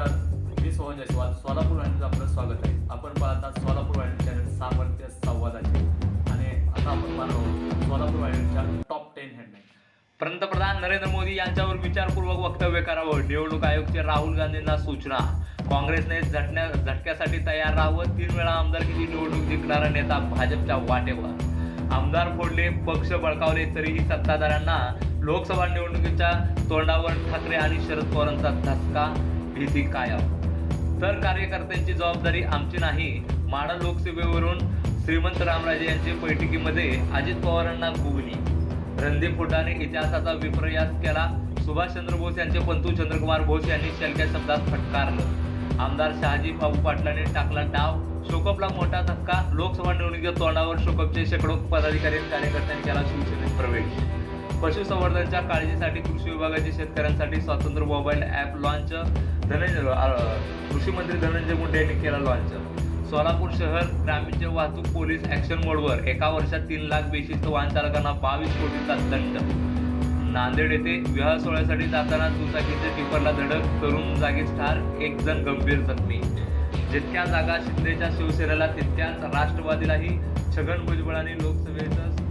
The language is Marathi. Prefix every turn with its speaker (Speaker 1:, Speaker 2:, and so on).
Speaker 1: नमस्कार. मी सोहन जयस्वाल. सोलापूर वाहिनीचं आपलं स्वागत आहे. आपण पाहतात सोलापूर वाहिनी चॅनल सामर्थ्य संवादाचे. आणि आता आपण पाहणार आहोत सोलापूर वाहिनीच्या टॉप टेन हेडलाईन
Speaker 2: पंतप्रधान नरेंद्र मोदी यांच्यावर विचारपूर्वक वक्तव्य करावं. निवडणूक आयोगचे राहुल गांधींना सूचना. काँग्रेसने झटण्या झटक्यासाठी तयार राहावं. तीन वेळा आमदारकीची निवडणूक जिंकणारा नेता भाजपच्या वाटेवर. आमदार फोडले पक्ष बळकावले तरीही सत्ताधाऱ्यांना लोकसभा निवडणुकीच्या तोंडावर ठाकरे आणि शरद पवारांचा धसका. भीती कायम. तर कार्यकर्त्यांची जबाबदारी आमची नाही. माडा लोकसभेवरून श्रीमंत रामराजे यांच्या बैठकीमध्ये अजित पवारांना गुगली रणदीप फुटाने इतिहासाचा विप्रयास केला. सुभाषचंद्र बोस यांचे पंतू चंद्रकुमार बोस यांनी शलक्या शब्दात फटकारलं. आमदार शहाजी बाबू पाटलांनी टाकला डाव. शोकपला मोठा धक्का. लोकसभा निवडणुकीच्या तोंडावर शोकपचे शेकडो पदाधिकारी आणि कार्यकर्त्यांनी केला शिवसेनेत प्रवेश. पशुसंवर्धनच्या काळजीसाठी कृषी विभागाचे शेतकऱ्यांसाठी स्वतंत्र मोबाईल ॲप लॉन्च धनंजय कृषी मंत्री धनंजय मुंडे यांनी केला लॉन्च सोलापूर शहर ग्रामीणचे वाहतूक पोलीस ॲक्शन मोडवर एका वर्षात तीन लाख बेशिस्त वाहन चालकांना बावीस कोटीचा दंड. नांदेड येथे विवाह सोहळ्यासाठी जाताना दुचाकीच्या टिपरला धडक तरुण जागीच ठार एक जण गंभीर जखमी. जितक्या जागा शिंदेच्या शिवसेनेला तितक्याच राष्ट्रवादीलाही छगन भुजबळांनी लोकसभेचं